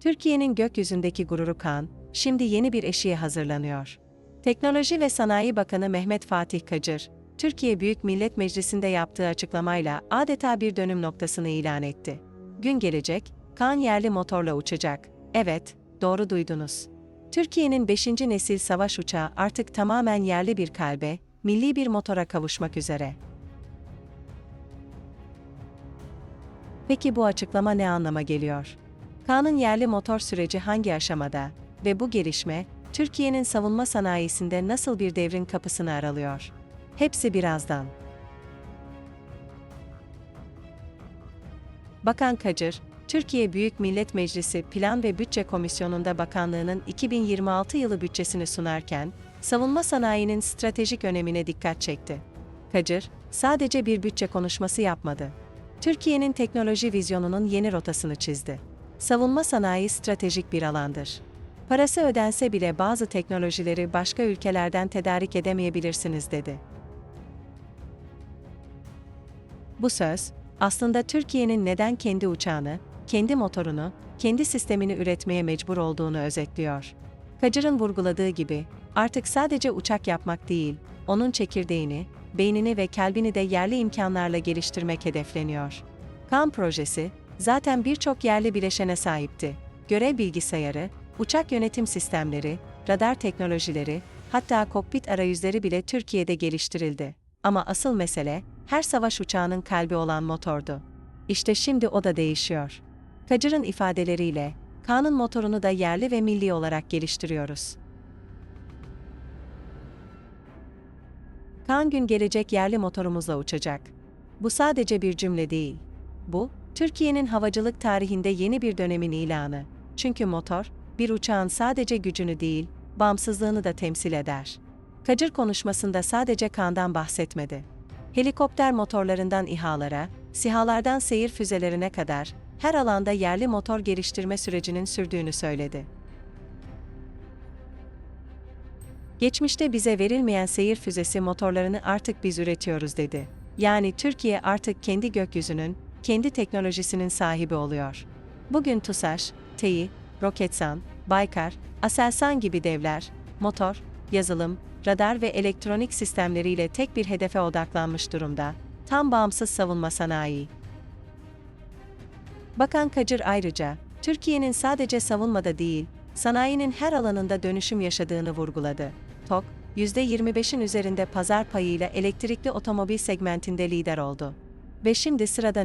Türkiye'nin gökyüzündeki gururu Kaan, şimdi yeni bir eşiğe hazırlanıyor. Teknoloji ve Sanayi Bakanı Mehmet Fatih Kacır, Türkiye Büyük Millet Meclisi'nde yaptığı açıklamayla adeta bir dönüm noktasını ilan etti. Gün gelecek, Kaan yerli motorla uçacak. Evet, doğru duydunuz. Türkiye'nin 5. nesil savaş uçağı artık tamamen yerli bir kalbe, milli bir motora kavuşmak üzere. Peki bu açıklama ne anlama geliyor? Kaan'ın yerli motor süreci hangi aşamada ve bu gelişme Türkiye'nin savunma sanayisinde nasıl bir devrin kapısını aralıyor? Hepsi birazdan. Bakan Kacır, Türkiye Büyük Millet Meclisi Plan ve Bütçe Komisyonu'nda bakanlığının 2026 yılı bütçesini sunarken, savunma sanayinin stratejik önemine dikkat çekti. Kacır, sadece bir bütçe konuşması yapmadı. Türkiye'nin teknoloji vizyonunun yeni rotasını çizdi. Savunma sanayi stratejik bir alandır. Parası ödense bile bazı teknolojileri başka ülkelerden tedarik edemeyebilirsiniz dedi. Bu söz, aslında Türkiye'nin neden kendi uçağını, kendi motorunu, kendi sistemini üretmeye mecbur olduğunu özetliyor. Kacır'ın vurguladığı gibi, artık sadece uçak yapmak değil, onun çekirdeğini, beynini ve kalbini de yerli imkanlarla geliştirmek hedefleniyor. Kaan projesi, zaten birçok yerli bileşene sahipti. Görev bilgisayarı, uçak yönetim sistemleri, radar teknolojileri, hatta kokpit arayüzleri bile Türkiye'de geliştirildi. Ama asıl mesele, her savaş uçağının kalbi olan motordu. İşte şimdi o da değişiyor. Kacır'ın ifadeleriyle, Kaan'ın motorunu da yerli ve milli olarak geliştiriyoruz. Kaan gün gelecek yerli motorumuzla uçacak. Bu sadece bir cümle değil. Bu, Türkiye'nin havacılık tarihinde yeni bir dönemin ilanı. Çünkü motor, bir uçağın sadece gücünü değil, bağımsızlığını da temsil eder. Kacır konuşmasında sadece Kaan'dan bahsetmedi. Helikopter motorlarından İHA'lara, SİHA'lardan seyir füzelerine kadar her alanda yerli motor geliştirme sürecinin sürdüğünü söyledi. Geçmişte bize verilmeyen seyir füzesi motorlarını artık biz üretiyoruz dedi. Yani Türkiye artık kendi gökyüzünün, kendi teknolojisinin sahibi oluyor. Bugün TUSAŞ, TEİ, Roketsan, Baykar, Aselsan gibi devler, motor, yazılım, radar ve elektronik sistemleriyle tek bir hedefe odaklanmış durumda. Tam bağımsız savunma sanayi. Bakan Kacır ayrıca, Türkiye'nin sadece savunmada değil, sanayinin her alanında dönüşüm yaşadığını vurguladı. TOK, %25'in üzerinde pazar payıyla elektrikli otomobil segmentinde lider oldu. Ve şimdi sırada